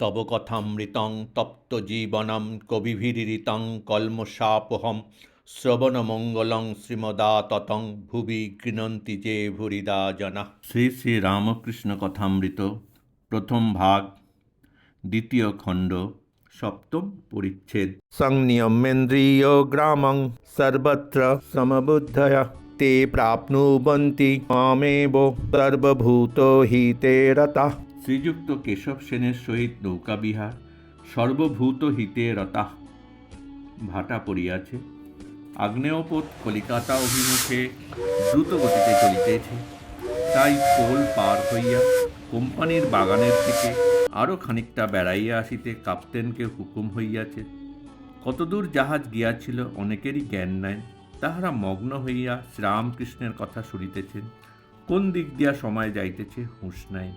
তব কথামৃতং তপ্ত জীবনম কবিভিরিতং কল্মষাপহম শ্রবণমঙ্গলং শ্রীমদাততং ভুবি গৃণন্তি যে ভুরিদা জনা শ্রী শ্রী রামকৃষ্ণ কথামৃত প্রথম ভাগ দ্বিতীয় খণ্ড সপ্তম পরিচ্ছেদ संनियमेन्द्रियो ग्रामं सर्वत्र समबुद्धय ते प्राप्नुवन्ति मामेव सर्वभूतो हि ते रताः শ্রীযুক্ত কেশব সেনের সহিত নৌকাবিহার সর্বভূত হিতে রতা ভাটা পড়িয়াছে। আগ্নেয়পথ কলিকাতা অভিমুখে দ্রুত গতিতে চলিতেছে। তাই পোল পার হইয়া কোম্পানির বাগানের দিকে আরও খানিকটা বেড়াইয়া আসিতে কাপ্তেনকে হুকুম হইয়াছে। কতদূর জাহাজ গিয়াছিল অনেকেরই জ্ঞান নাই। তাহারা মগ্ন হইয়া শ্রীরামকৃষ্ণের কথা শুনিতেছেন। কোন দিক দিয়া সময় যাইতেছে হুঁশ নাই।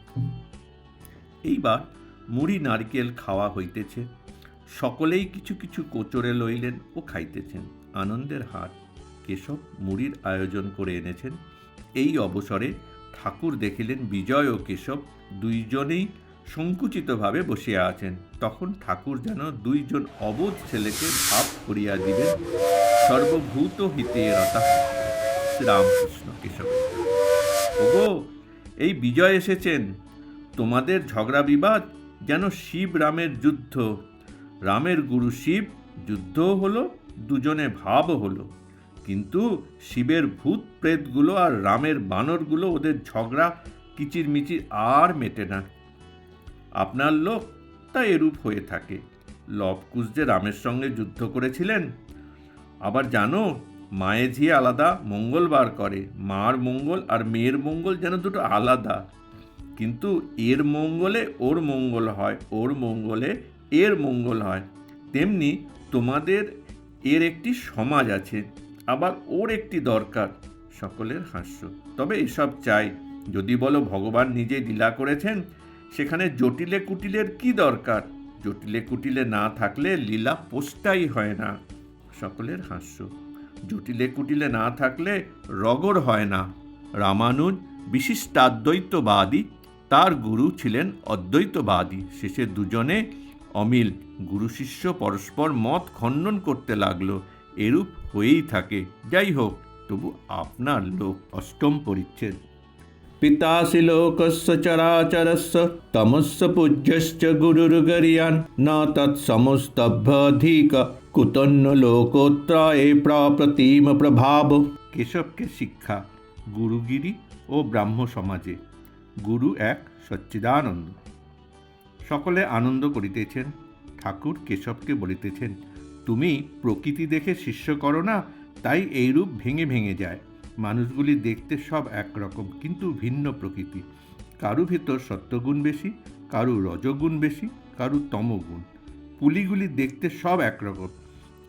এইবার মুড়ি নারকেল খাওয়া হইতেছে। সকলেই কিছু কিছু কোচরে লইলেন ও খাইতেছেন। আনন্দের হাট কেশব মুড়ির আয়োজন করে এনেছেন। এই অবসরে ঠাকুর দেখিলেন বিজয় ও কেশব দুইজনেই সংকুচিতভাবে বসিয়া আছেন। তখন ঠাকুর যেন দুইজন অবোধ ছেলেকে ভাব করিয়া দিবেন। সর্বভূত হিতে রতা শ্রীরামকৃষ্ণ কেশব ওগো, এই বিজয় এসেছেন। তোমাদের ঝগড়া বিবাদ যেন শিব রামের যুদ্ধ। রামের গুরু শিব যুদ্ধও হলো, দুজনে ভাবও হলো। কিন্তু শিবের ভূত প্রেতগুলো আর রামের বানরগুলো ওদের ঝগড়া কিচিরমিচির আর মেটে না। আপনার লোক তা এরূপ হয়ে থাকে। লবকুশ যে রামের সঙ্গে যুদ্ধ করেছিলেন, আবার জানো মায়ে ঝিয়ে আলাদা, মঙ্গলবার করে। মার মঙ্গল আর মেয়ের মঙ্গল যেন দুটো আলাদা। কিন্তু এর মঙ্গলে ওর মঙ্গল হয়, ওর মঙ্গলে এর মঙ্গল হয়। তেমনি তোমাদের এর একটি সমাজ আছে, আবার ওর একটি দরকার, সকলের হাস্য। তবে এসব চাই। যদি বলো ভগবান নিজে লীলা করেছেন, সেখানে জটিলে কুটিলের কি দরকার? জটিলে কুটিলে না থাকলে লীলা পোস্টাই হয় না, সকলের হাস্য। জটিলে কুটিলে না থাকলে রগর হয় না। রামানুজ বিশিষ্টাদ্বৈতবাদী তার গুরু ছিলেন অদ্বৈতবাদী। শেষে দুজনে অমিল গুরু শিষ্য পরস্পর মত খণ্ডন করতে লাগল। এরূপ হয়েই থাকে। যাই হোক তবু আপনার লোক অষ্টম পরিচ্ছেদ। পিতাসি লোকস্য চরাচরস্য তমস্য পূজ্যশ্চ গুরুর্গরিয়ান। ন তৎসমস্তভ্যধিক কুতন্য লোকোত্রয়ে প্রপ্রতিম প্রভাব। কেশবকে শিক্ষা গুরুগিরি ও ব্রাহ্ম সমাজে গুরু এক সচ্চিদানন্দ। সকলে আনন্দ করিতেছেন, ঠাকুর কেশবকে বলিতেছেন, তুমি প্রকৃতি দেখে শিষ্য করো না, তাই এইরূপ ভেঙে ভেঙে যায়। মানুষগুলি দেখতে সব একরকম, কিন্তু ভিন্ন প্রকৃতি। কারু ভেতর সত্যগুণ বেশি, কারু রজগুণ বেশি, কারু তমগুণ। পুলিগুলি দেখতে সব একরকম,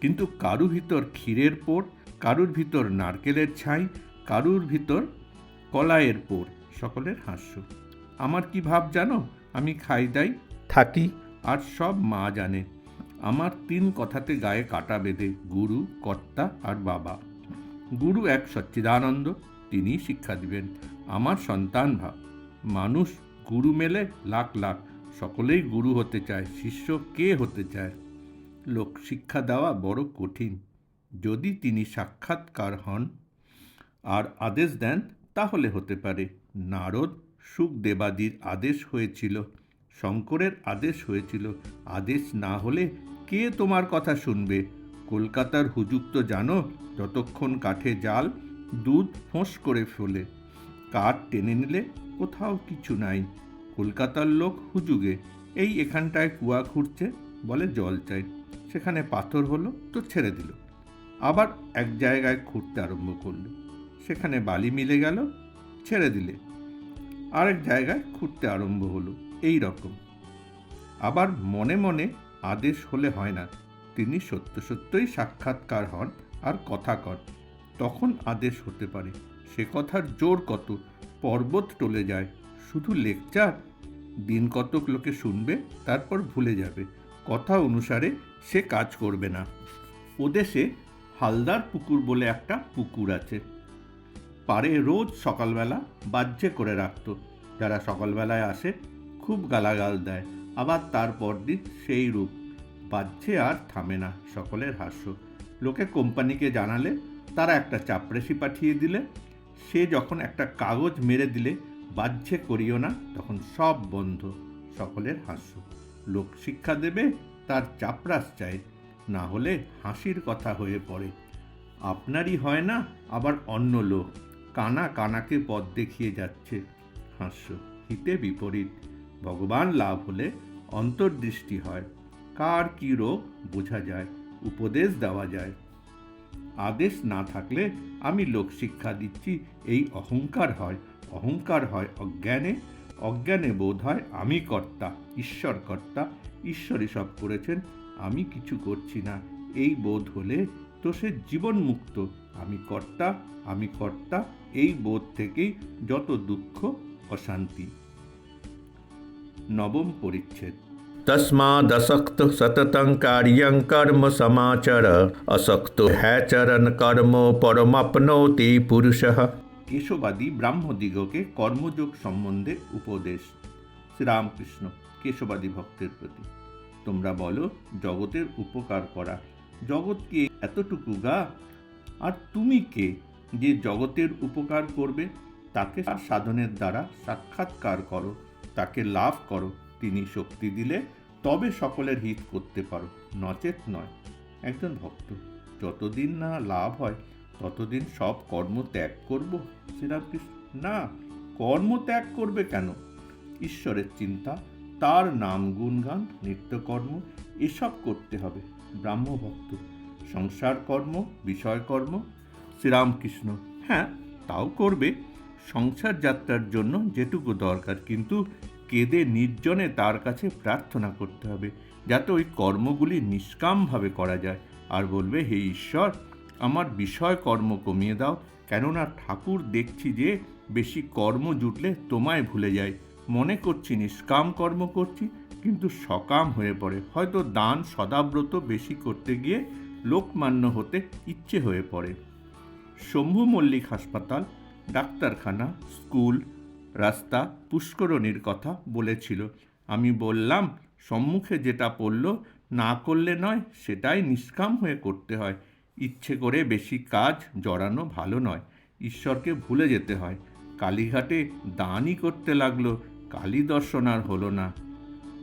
কিন্তু কারু ভিতর ক্ষীরের পোর, কারুর ভিতর নারকেলের ছাই, কারুর ভিতর কলাইয়ের পোর। সকলের হাস্য। আমার কি ভাব জানো? আমি খাই দাই। থাকি। আর সব মা জানে। আমার তিন কথাতে গায়ে কাটা বেঁধে গুরু কর্তা আর বাবা। গুরু এক সচ্চিদানন্দ তিনি শিক্ষা দিবেন। আমার সন্তান ভাব মানুষ গুরু মেলে লাখ লাখ। সকলেই গুরু হতে চায় শিষ্য কে হতে চায়? লোক শিক্ষা দেওয়া বড় কঠিন। যদি তিনি সাক্ষাৎকার হন আর আদেশ দেন তাহলে হতে পারে। নারদ সুখদেবাদির আদেশ হয়েছিল, শঙ্করের আদেশ হয়েছিল। আদেশ না হলে কে তোমার কথা শুনবে? কলকাতার হুজুক তো জানো, যতক্ষণ কাঠে জাল দুধ ফোঁস করে ফেলে। কাঠ টেনে নিলে কোথাও কিছু নাই। কলকাতার লোক হুজুগে এই এখানটায় কুয়া খুঁড়ছে বলে জল চাই। সেখানে পাথর হলো তো ছেড়ে দিল। আবার এক জায়গায় খুঁড়তে আরম্ভ করল। সেখানে বালি মিলে গেল ছেড়ে দিলে। আরেক জায়গায় খুঁড়তে আরম্ভ হলো, এই রকম। আবার মনে মনে আদেশ হলে হয় না, তিনি সত্য সত্যই সাক্ষাৎকার হন আর কথা কর তখন আদেশ হতে পারে, সে কথার জোর কত, পর্বত টলে যায়, শুধু লেকচার? দিন কতক লোকে শুনবে, তারপর ভুলে যাবে, কথা অনুসারে সে কাজ করবে না। ওদেশে হালদার পুকুর বলে একটা পুকুর আছে। পারে রোজ সকালবেলা বাহ্যে করে রাখত। যারা সকালবেলায় আসে, খুব গালাগাল দেয়। আবার তার পরদিন সেই রূপ। বাজছে আর থামে না সকলের হাস্য। লোকে কোম্পানিকে জানালে, তারা একটা চাপড়েসি পাঠিয়ে দিলে। সে যখন একটা কাগজ মেরে দিলে বাহ্যে করিও না, তখন সব বন্ধ, সকলের হাস্য। লোক শিক্ষা দেবে, তার চাপরাস চাই, না হলে হাসির কথা হয়ে পড়ে। আপনারই হয় না, আবার অন্য লোক। কানা কানাকে পথ দেখিয়ে যাচ্ছে হাস্য। হিতে বিপরীত। ভগবান লাভ হলে অন্তর্দৃষ্টি হয়। কার কি রোগ বোঝা যায়, উপদেশ দেওয়া যায়। আদেশ না থাকলে আমি লোক শিক্ষা দিচ্ছি, এই অহংকার হয়। অহংকার হয় অজ্ঞানে। অজ্ঞানে বোধ হয় আমি কর্তা, ঈশ্বর কর্তা। ঈশ্বরই সব করেছেন, আমি কিছু করছি না। এই বোধ হলে তো সে জীবন মুক্ত আমি কর্তা আমি কর্তা। এই বোধ থেকেই যত দুঃখ অশান্তি নবম পরিচ্ছেদ तस्मादसक्त सततं कार्यं कर्म समाचर असक्तो हैचरन् कर्म परमप्नोति पुरुषः কেশবাদী ব্রাহ্মদিগকে কর্মযোগ সম্বন্ধে উপদেশ শ্রীরামকৃষ্ণ কেশবাদী ভক্তের প্রতি তোমরা বলো জগতের উপকার করা জগৎ কি এতটুকু গা আর তুমি কে যে জগতের উপকার করবে, তাকে সাধনের দ্বারা সাক্ষাৎকার করো, তাকে লাভ করো। তিনি শক্তি দিলে তবে সকলের হিত করতে পারো। নচেত নয়, একজন ভক্ত যতদিন না লাভ হয়, ততদিন সব কর্ম ত্যাগ করব? শ্রীরামকৃষ্ণ, না, কর্ম ত্যাগ করবে কেন? ঈশ্বরের চিন্তা, তার নাম গুণগান, নিত্যকর্ম, এসব করতে হবে। ব্রাহ্মভক্ত, সংসার কর্ম, বিষয় কর্ম শ্রীরামকৃষ্ণ। হ্যাঁ তাও করবে। সংসার যাত্রার জন্য যেটুকু দরকার, কিন্তু কেঁদে নির্জনে তার কাছে প্রার্থনা করতে হবে, যাতে ওই কর্মগুলি নিষ্কামভাবে করা যায়। আর বলবে, হে ঈশ্বর, আমার বিষয় কর্ম কমিয়ে দাও, কেননা ঠাকুর দেখছি যে বেশি কর্ম জুটলে তোমায় ভুলে যায়। মনে করছি নিষ্কাম কর্ম করছি, কিন্তু সকাম হয়ে পড়ে। হয়তো দান সদাব্রত বেশি করতে গিয়ে লোকমান্য হতে ইচ্ছে হয়ে পড়ে। শম্ভু মল্লিক হাসপাতাল, ডাক্তারখানা, স্কুল, রাস্তা পুষ্করণীর কথা বলেছিল। আমি বললাম, সম্মুখে যেটা পড়ল না করলে নয়, সেটাই নিষ্কাম হয়ে করতে হয়। ইচ্ছে করে বেশি কাজ জড়ানো ভালো নয়। ঈশ্বরকে ভুলে যেতে হয়। কালীঘাটে দানই করতে লাগল, কালী দর্শন আর হলো না।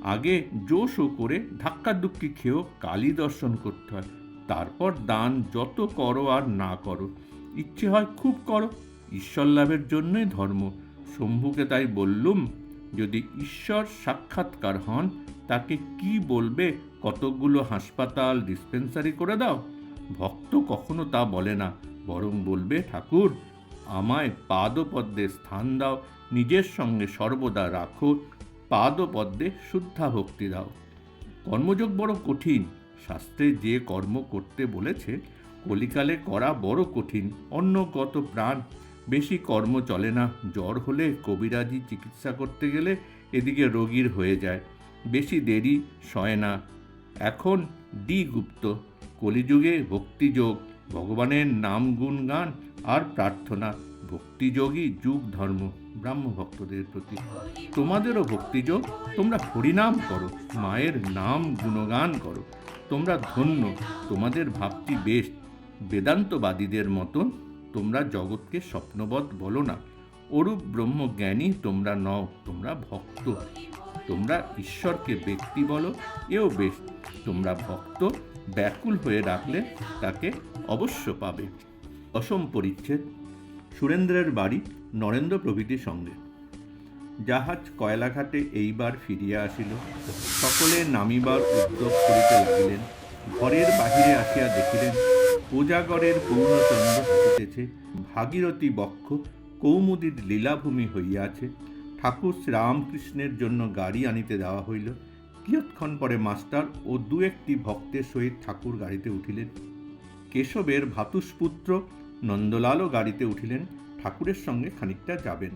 আগে জোশও করে ধাক্কাধুক্কি খেয়েও কালী দর্শন করতে হয়। তারপর দান যত করো আর না করো। ইচ্ছে হয় খুব করো। ঈশ্বর লাভের জন্যই ধর্ম। শম্ভুকে তাই বললুম, যদি ঈশ্বর সাক্ষাৎকার হন, তাকে কি বলবে? কতকগুলো হাসপাতাল ডিসপেন্সারি করে দাও। ভক্ত কখনো তা বলে না, বরং বলবে, ঠাকুর, আমায় পাদপদ্মে স্থান দাও, নিজের সঙ্গে সর্বদা রাখো, পাদপদ্মে শুদ্ধা ভক্তি দাও। কর্মযোগ বড় কঠিন। শাস্ত্রে যে কর্ম করতে বলেছে কলিকালে করা বড় কঠিন অন্য কত প্রাণ। বেশি কর্ম চলে না, জ্বর হলে কবিরাজি চিকিৎসা করতে গেলে এদিকে রোগীর হয়ে যায়। বেশি দেরি সয় না। এখন ডি গুপ্ত, কলিযুগে ভক্তিযোগ, ভগবানের নাম গুণগান আর প্রার্থনা। ভক্তিযোগই যুগ ধর্ম, ব্রাহ্ম ভক্তদের প্রতি। তোমাদেরও ভক্তিযোগ, তোমরা হরিনাম করো, মায়ের নাম গুণগান করো। তোমরা ধন্য, তোমাদের ভাবটি বেশ। বেদান্তবাদীদের মতন তোমরা জগৎকে স্বপ্নবৎ বলো না। অরূপ ব্রহ্মজ্ঞানী তোমরা নও, তোমরা ভক্ত। তোমরা ঈশ্বরকে ব্যক্তি বলো, এও বেশ। তোমরা ভক্ত, ব্যাকুল হয়ে রাখলে তাকে অবশ্য পাবে। অসম পরিচ্ছেদ সুরেন্দ্রের বাড়ি নরেন্দ্র প্রভৃতির সঙ্গে। জাহাজ কয়লাঘাটে এইবার ফিরিয়া আসিল। সকলে নামিবার উদ্যোগ করিতে লাগিলেন। ঘরের বাহিরে আসিয়া দেখিলেন কোজাগরের পূর্ণচন্দ্র হাসিতেছে, ভাগীরথী বক্ষ কৌমুদীর লীলাভূমি হইয়াছে। ঠাকুর শ্রীরামকৃষ্ণের জন্য গাড়ি আনিতে দেওয়া হইল। কিয়ৎক্ষণ পরে মাস্টার ও দু একটি ভক্তের সহিত ঠাকুর গাড়িতে উঠিলেন। কেশবের ভাতুষপুত্র নন্দলালও গাড়িতে উঠিলেন। ঠাকুরের সঙ্গে খানিকটা যাবেন।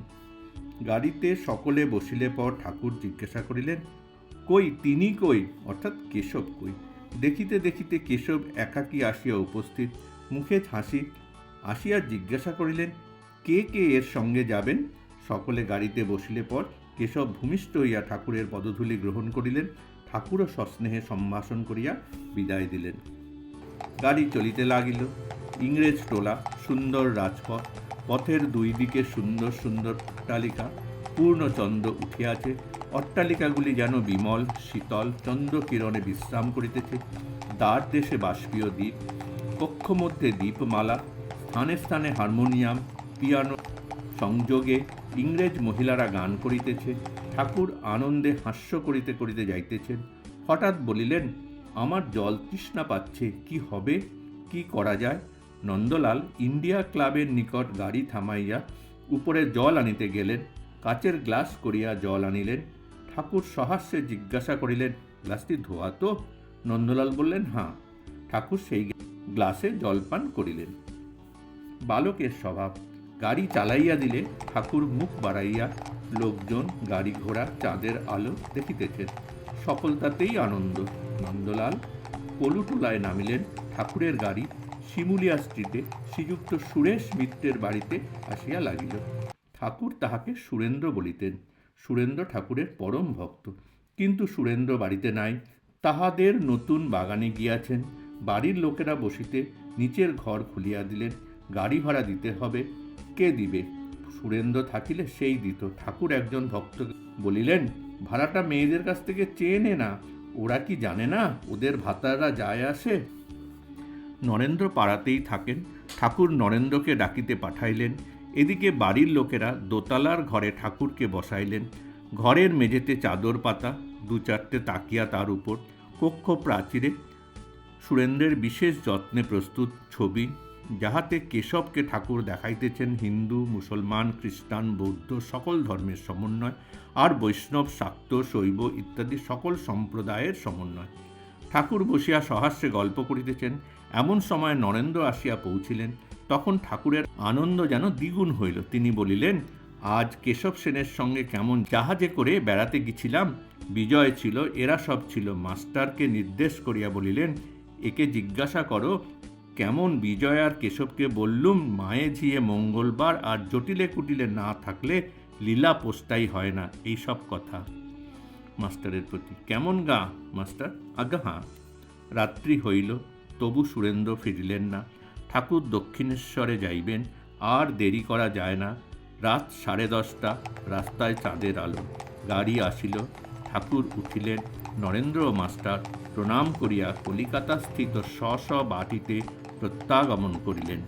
গাড়িতে সকলে বসিলে পর ঠাকুর জিজ্ঞাসা করিলেন, কই, তিনি কই? অর্থাৎ কেশব কই? দেখিতে দেখিতে কেশব একাকী আসিয়া উপস্থিত। মুখে হাসি, আসিয়া জিজ্ঞাসা করিলেন, কে কে এর সঙ্গে যাবেন? সকলে গাড়িতে বসিলে পর কেশব ভূমিষ্ঠ হইয়া ঠাকুরের পদধূলি গ্রহণ করিলেন। ঠাকুরও সস্নেহে সম্ভাষণ করিয়া বিদায় দিলেন। গাড়ি চলিতে লাগিল। ইংরেজ টোলা, সুন্দর রাজপথ, পথের দুই দিকে সুন্দর সুন্দর অট্টালিকা পূর্ণচন্দ্র উঠিয়াছে। অট্টালিকাগুলি যেন বিমল, শীতল, চন্দ্রকিরণে বিশ্রাম করিতেছে। দ্বার দেশে বাষ্পীয় দ্বীপ, কক্ষ মধ্যে দ্বীপমালা, স্থানে স্থানে হারমোনিয়াম, পিয়ানো সংযোগে ইংরেজ মহিলারা গান করিতেছে। ঠাকুর আনন্দে হাস্য করিতে করিতে যাইতেছেন। হঠাৎ বলিলেন, আমার জল তৃষ্ণা পাচ্ছে, কি হবে? কি করা যায়? নন্দলাল ইন্ডিয়া ক্লাবের নিকট গাড়ি থামাইয়া উপরে জল আনিতে গেলেন। কাচের গ্লাস করিয়া জল আনিলেন। ঠাকুর সহাস্যে জিজ্ঞাসা করিলেন, গ্লাসটি ধোয়া তো? নন্দলাল বললেন হাঁ ঠাকুর সেই গ্লাসে জলপান করিলেন। বালকের স্বভাব, গাড়ি চালাইয়া দিলে ঠাকুর মুখ বাড়াইয়া লোকজন গাড়ি ঘোড়া, চাঁদের আলো দেখিতেছেন। সকলতাতেই আনন্দ। নন্দলাল পলুটোলায় নামিলেন ঠাকুরের গাড়ি, শিমুলিয়া স্ট্রিটে শ্রীযুক্ত সুরেশ মিত্রের বাড়িতে আসিয়া লাগিল। ঠাকুর তাহাকে সুরেন্দ্র বলিতেন। সুরেন্দ্র ঠাকুরের পরম ভক্ত। কিন্তু সুরেন্দ্র বাড়িতে নাই। তাহাদের নতুন বাগানে গিয়াছেন। বাড়ির লোকেরা বসিতে নিচের ঘর খুলিয়া দিলেন। গাড়ি ভাড়া দিতে হবে। কে দিবে? সুরেন্দ্র থাকিলে সেই দিত। ঠাকুর একজন ভক্ত বলিলেন, ভাড়াটা মেয়েদের কাছ থেকে চেয়ে নে না। ওরা কি জানে না? ওদের ভাতারা যায় আসে? নরেন্দ্র পাড়াতেই থাকেন। ঠাকুর নরেন্দ্রকে ডাকিতে পাঠাইলেন। এদিকে বাড়ির লোকেরা দোতলার ঘরে ঠাকুরকে বসাইলেন। ঘরের মেঝেতে চাদর পাতা, দু চারটে তাকিয়া তার উপর, কক্ষ প্রাচীরে। সুরেন্দ্রের বিশেষ যত্নে প্রস্তুত ছবি, যাহাতে কেশবকে ঠাকুর দেখাইতেছেন হিন্দু, মুসলমান, খ্রিস্টান, বৌদ্ধ, সকল ধর্মের সমন্বয়, আর বৈষ্ণব, শাক্ত, শৈব ইত্যাদি সকল সম্প্রদায়ের সমন্বয়। ঠাকুর বসিয়া সহাস্যে গল্প করিতেছেন। এমন সময় নরেন্দ্র আসিয়া পৌঁছিলেন। তখন ঠাকুরের আনন্দ যেন দ্বিগুণ হইল। তিনি বলিলেন, আজ কেশব সেনের সঙ্গে কেমন জাহাজে করে বেড়াতে গেছিলাম? বিজয় ছিল, এরা সব ছিল। মাস্টারকে নির্দেশ করিয়া বলিলেন, একে জিজ্ঞাসা করো, কেমন বিজয় আর কেশবকে বললুম? মায়ে ঝিয়ে মঙ্গলবার আর জটিলে কুটিলে না থাকলে লীলা পোস্টাই হয় না। এই সব কথা। মাস্টারের প্রতি, কেমন গা মাস্টার? আজ্ঞা হাঁ রাত্রি হইল, তবু সুরেন্দ্র ফিরিলেন না। ঠাকুর দক্ষিণেশ্বরে যাইবেন, আর দেরি করা যায় না। রাত সাড়ে দশটা, রাস্তায় চাঁদের আলো। গাড়ি আসিল, ঠাকুর উঠিলেন। নরেন্দ্র মাস্টার প্রণাম করিয়া কলিকাতাস্থিত স্ব স্ব বাটিতে প্রত্যাগমন করিলেন।